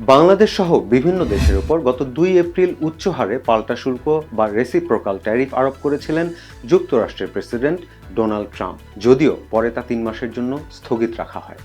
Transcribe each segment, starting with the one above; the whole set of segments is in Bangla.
বাংলাদেশ সহ বিভিন্ন দেশের উপর গত দুই এপ্রিল উচ্চ হারে পাল্টা শুল্ক বা রেসিপ্রোকাল ট্যারিফ আরোপ করেছিলেন যুক্তরাষ্ট্রের প্রেসিডেন্ট ডোনাল্ড ট্রাম্প। যদিও পরে তা তিন মাসের জন্য স্থগিত রাখা হয়।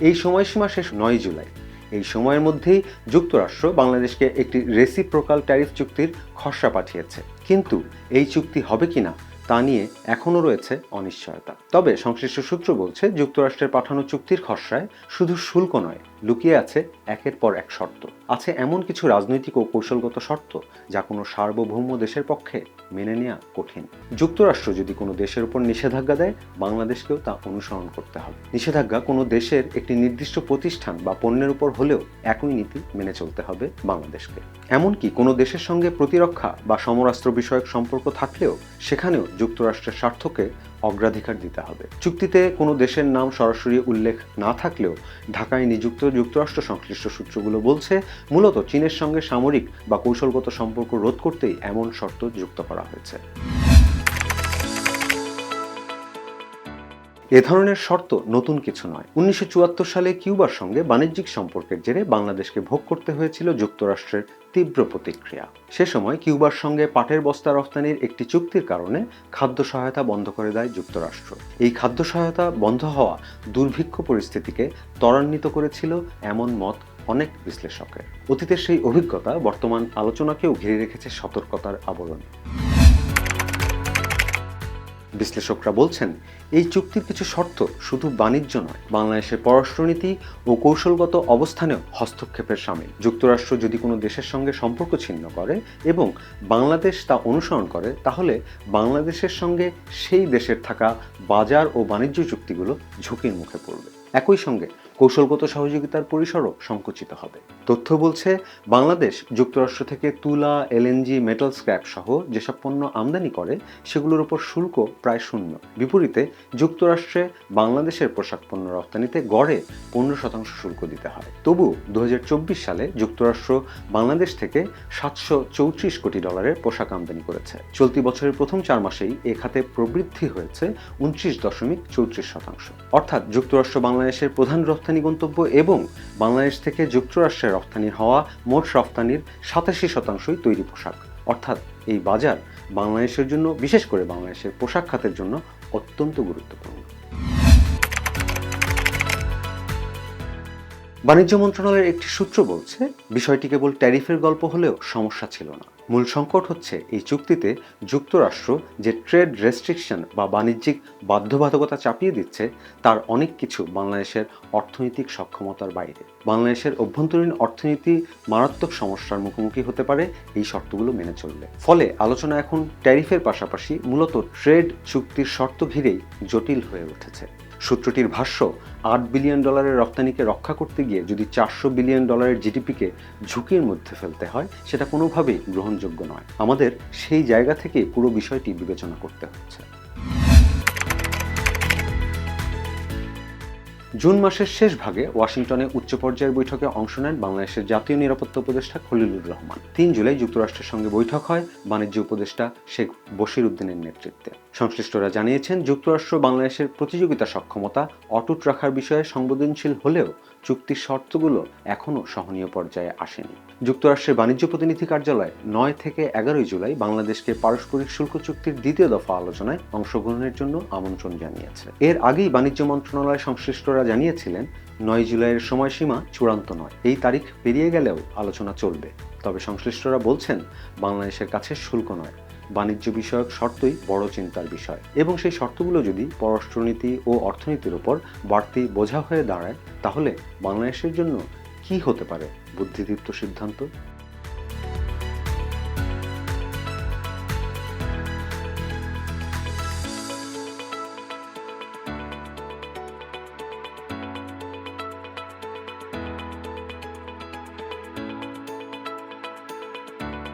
এই সময়সীমা শেষ নয় জুলাই। এই সময়ের মধ্যেই যুক্তরাষ্ট্র বাংলাদেশকে একটি রেসিপ্রোকাল ট্যারিফ চুক্তির খসড়া পাঠিয়েছে। কিন্তু এই চুক্তি হবে কিনা তা নিয়ে এখনও রয়েছে অনিশ্চয়তা। তবে সংশ্লিষ্ট সূত্র বলছে, যুক্তরাষ্ট্রের পাঠানো চুক্তির খসড়ায় শুধু শুল্ক নয়, লুকিয়ে আছে একের পর এক শর্ত। আছে এমন কিছু রাজনৈতিক ও কৌশলগত শর্ত যা কোনো সার্বভৌম দেশের পক্ষে মেনে নেওয়া কঠিন। যুক্তরাষ্ট্র যদি কোনো দেশের উপর নিষেধাজ্ঞা দেয়, বাংলাদেশকেও তা অনুসরণ করতে হবে। নিষেধাজ্ঞা কোনো দেশের একটি নির্দিষ্ট প্রতিষ্ঠান বা পণ্যের উপর হলেও একই নীতি মেনে চলতে হবে বাংলাদেশকে। এমনকি কোনো দেশের সঙ্গে প্রতিরক্ষা বা সমরাস্ত্র বিষয়ক সম্পর্ক থাকলেও সেখানেও যুক্তরাষ্ট্রের স্বার্থকে অগ্রাধিকার দিতে হবে। চুক্তিতে কোনো দেশের নাম সরাসরি উল্লেখ না থাকলেও ঢাকায় নিযুক্ত যুক্তরাষ্ট্র সংশ্লিষ্ট সূত্রগুলো বলছে, মূলত চীনের সঙ্গে সামরিক বা কৌশলগত সম্পর্ক রোধ করতেই এমন শর্ত যুক্ত করা হয়েছে। এ ধরনের শর্ত নতুন কিছু নয়। উনিশশো সালে কিউবার সঙ্গে বাণিজ্যিক সম্পর্কের জেরে বাংলাদেশকে ভোগ করতে হয়েছিল যুক্তরাষ্ট্রের তীব্র প্রতিক্রিয়া। সে সময় কিউবার সঙ্গে পাটের বস্তা রফতানির একটি চুক্তির কারণে খাদ্য সহায়তা বন্ধ করে দেয় যুক্তরাষ্ট্র। এই খাদ্য সহায়তা বন্ধ হওয়া দুর্ভিক্ষ পরিস্থিতিকে ত্বরান্বিত করেছিল এমন মত অনেক বিশ্লেষকের। অতীতের সেই অভিজ্ঞতা বর্তমান আলোচনাকেও ঘিরে রেখেছে সতর্কতার আবরণে। বিশ্লেষকরা বলছেন, এই চুক্তির কিছু শর্ত শুধু বাণিজ্য নয়, বাংলাদেশের পররাষ্ট্রনীতি ও কৌশলগত অবস্থানেও হস্তক্ষেপের সামিল। যুক্তরাষ্ট্র যদি কোনো দেশের সঙ্গে সম্পর্ক ছিন্ন করে এবং বাংলাদেশ তা অনুসরণ করে, তাহলে বাংলাদেশের সঙ্গে সেই দেশের থাকা বাজার ও বাণিজ্য চুক্তিগুলো ঝুঁকির মুখে পড়বে। একই সঙ্গে কৌশলগত সহযোগিতার পরিসরও সংকুচিত হবে। তথ্য বলছে, বাংলাদেশ যুক্তরাষ্ট্র থেকে তুলা, এলএনজি, মেটাল স্ক্র্যাপ সহ যেসব পণ্য আমদানি করে, সেগুলোর উপর শুল্ক প্রায় শূন্য। বিপরীতে, যুক্তরাষ্ট্রে বাংলাদেশের পোশাক পণ্য রপ্তানিতে গড়ে পনেরো শতাংশ শুল্ক দিতে হয়। তবু দুহাজার চব্বিশ সালে যুক্তরাষ্ট্র বাংলাদেশ থেকে সাতশো চৌত্রিশ কোটি ডলারের পোশাক আমদানি করেছে। চলতি বছরের প্রথম চার মাসেই এ খাতে প্রবৃদ্ধি হয়েছে উনত্রিশ দশমিক চৌত্রিশ শতাংশ। অর্থাৎ যুক্তরাষ্ট্র বাংলাদেশের প্রধান রপ্তানি গন্তব্য এবং বাংলাদেশ থেকে যুক্তরাষ্ট্রে রপ্তানি হওয়া মোট রপ্তানির সাতাশি শতাংশই তৈরি পোশাক। অর্থাৎ এই বাজার বাংলাদেশের জন্য, বিশেষ করে বাংলাদেশের পোশাক খাতের জন্য অত্যন্ত গুরুত্বপূর্ণ। বাণিজ্য মন্ত্রণালয়ের একটি সূত্র বলছে, বিষয়টি কেবল ট্যারিফের গল্প হলেও সমস্যা ছিল না। মূল সংকট হচ্ছে এই চুক্তিতে যুক্তরাষ্ট্র যে ট্রেড রেস্ট্রিকশন বা বাণিজ্যিক বাধ্যবাধকতা চাপিয়ে দিচ্ছে, তার অনেক কিছু বাংলাদেশের অর্থনৈতিক সক্ষমতার বাইরে। বাংলাদেশের অভ্যন্তরীণ অর্থনীতি মারাত্মক সমস্যার মুখোমুখি হতে পারে এই শর্তগুলো মেনে চললে। ফলে আলোচনা এখন ট্যারিফের পাশাপাশি মূলত ট্রেড চুক্তির শর্ত ঘিরেই জটিল হয়ে উঠেছে। সূত্রটির ভাষ্য, আট বিলিয়ন ডলারের রপ্তানিকে রক্ষা করতে গিয়ে যদি চারশো বিলিয়ন ডলারের জিডিপিকে ঝুঁকির মধ্যে ফেলতে হয়, সেটা কোনোভাবেই গ্রহণযোগ্য নয়। আমাদের সেই জায়গা থেকে পুরো বিষয়টি বিবেচনা করতে হচ্ছে। জুন মাসের শেষ ভাগে ওয়াশিংটনে উচ্চ পর্যায়ের বৈঠকে অংশ নেন বাংলাদেশের জাতীয় নিরাপত্তা উপদেষ্টা খলিলুর রহমান। তিন জুলাই যুক্তরাষ্ট্রের সঙ্গে বৈঠক হয় বাণিজ্য উপদেষ্টা শেখ বশির উদ্দিনের নেতৃত্বে। সংশ্লিষ্টরা জানিয়েছেন, যুক্তরাষ্ট্র বাংলাদেশের প্রতিযোগিতা সক্ষমতা অটুট রাখার বিষয়ে সংবেদনশীল হলেও চুক্তির শর্তগুলো এখনও সহনীয় পর্যায়ে আসেনি। যুক্তরাষ্ট্রের বাণিজ্য প্রতিনিধি কার্যালয় নয় থেকে এগারোই জুলাই বাংলাদেশকে পারস্পরিক শুল্ক চুক্তির দ্বিতীয় দফা আলোচনায় অংশগ্রহণের জন্য আমন্ত্রণ জানিয়েছে। এর আগেই বাণিজ্য মন্ত্রণালয় সংশ্লিষ্টরা জানিয়েছিলেন, নয় জুলাইয়ের সময়সীমা চূড়ান্ত নয়, এই তারিখ পেরিয়ে গেলেও আলোচনা চলবে। তবে সংশ্লিষ্টরা বলছেন, বাংলাদেশের কাছে শুল্ক নয়। বাণিজ্য বিষয়ক শর্তই বড় চিন্তার বিষয়। এবং সেই শর্তগুলো যদি পররাষ্ট্রনীতি ও অর্থনীতির উপর বাড়তি বোঝা হয়ে দাঁড়ায়, তাহলে বাংলাদেশের জন্য কি হতে পারে বুদ্ধিদীপ্ত সিদ্ধান্ত?